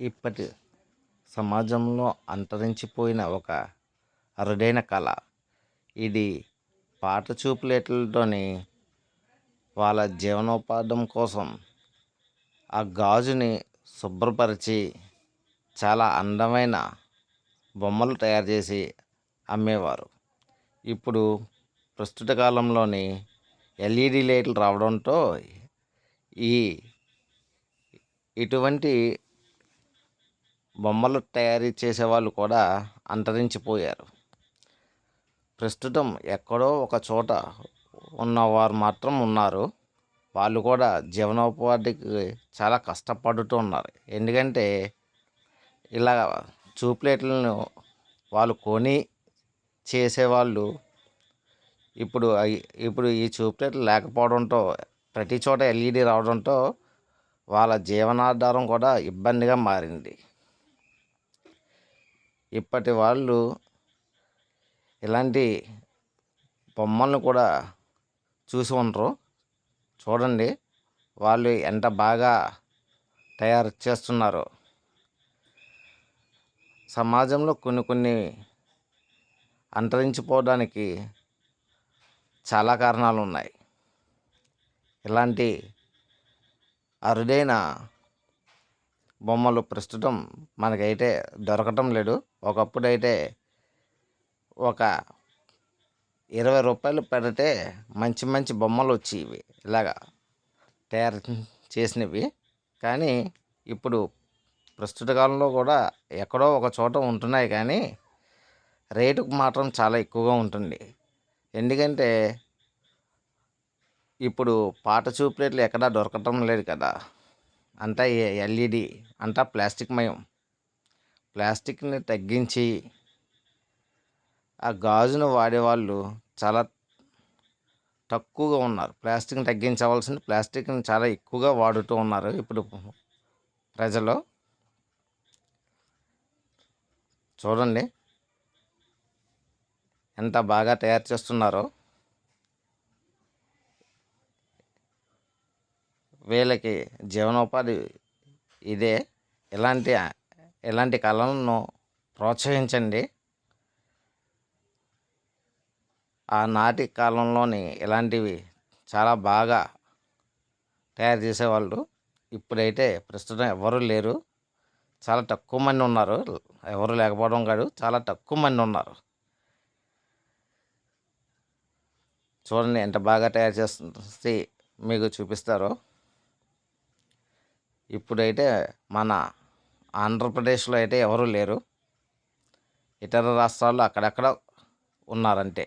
ఇప్పటి సమాజంలో అంతరించిపోయిన ఒక అరుదైన కళ. ఇది పాట చూపులేట్లతోని వాళ్ళ జీవనోపాధం కోసం ఆ గాజుని శుభ్రపరిచి చాలా అందమైన బొమ్మలు తయారు చేసి అమ్మేవారు. ఇప్పుడు ప్రస్తుత కాలంలోని ఎల్ఈడి లైట్లు రావడంతో ఈ ఇటువంటి బొమ్మలు తయారీ చేసేవాళ్ళు కూడా అంతరించిపోయారు. ప్రస్తుతం ఎక్కడో ఒక చోట ఉన్నవారు మాత్రం ఉన్నారు. వాళ్ళు కూడా జీవనోపాధికి చాలా కష్టపడుతూ ఉన్నారు. ఎందుకంటే ఇలా చూపులేట్లను వాళ్ళు కొని చేసేవాళ్ళు ఇప్పుడు ఇప్పుడు ఈ చూపులేట్లు లేకపోవడంతో ప్రతి చోట ఎల్ఈడి రావడంతో వాళ్ళ జీవనాధారం కూడా ఇబ్బందిగా మారింది. ఇప్పటి వాళ్ళు ఇలాంటి బొమ్మలను కూడా చూసి ఉండరు. చూడండి వాళ్ళు ఎంత బాగా తయారు చేస్తున్నారు. సమాజంలో కొన్ని కొన్ని అంతరించిపోవడానికి చాలా కారణాలు ఉన్నాయి. ఇలాంటి అరుదైన బొమ్మలు ప్రస్తుతం మనకైతే దొరకటం లేదు. ఒకప్పుడైతే ఒక ఇరవై రూపాయలు పెడితే మంచి మంచి బొమ్మలు వచ్చేవి. ఇలాగా తయారు చేసినవి. కానీ ఇప్పుడు ప్రస్తుత కాలంలో కూడా ఎక్కడో ఒక చోట ఉంటున్నాయి కానీ రేటుకు మాత్రం చాలా ఎక్కువగా ఉంటుంది. ఎందుకంటే ఇప్పుడు పాట చూపులేట్లు ఎక్కడా దొరకటం లేదు కదా. అంతా ఎల్ఈడి అంతా ప్లాస్టిక్ మయం. ప్లాస్టిక్ని తగ్గించి ఆ గాజును వాడేవాళ్ళు చాలా తక్కువగా ఉన్నారు. ప్లాస్టిక్ని తగ్గించవలసింది ప్లాస్టిక్ని చాలా ఎక్కువగా వాడుతూ ఉన్నారు ఇప్పుడు ప్రజలు. చూడండి. ఎంత బాగా తయారు చేస్తున్నారో. వీళ్ళకి జీవనోపాధి ఇదే. ఇలాంటి ఇలాంటి కళలను ప్రోత్సహించండి. ఆనాటి కాలంలోని ఇలాంటివి చాలా బాగా తయారు చేసేవాళ్ళు. ఇప్పుడైతే ప్రస్తుతం ఎవరు లేరు. చాలా తక్కువ మంది ఉన్నారు. ఎవరు లేకపోవడం కాదు చాలా తక్కువ మంది ఉన్నారు. చూడండి ఎంత బాగా తయారు చేస్తుంది మీకు చూపిస్తారో. ఇప్పుడైతే మన ఆంధ్రప్రదేశ్లో అయితే ఎవరూ లేరు. ఇతర రాష్ట్రాల్లో అక్కడక్కడ ఉన్నారంటే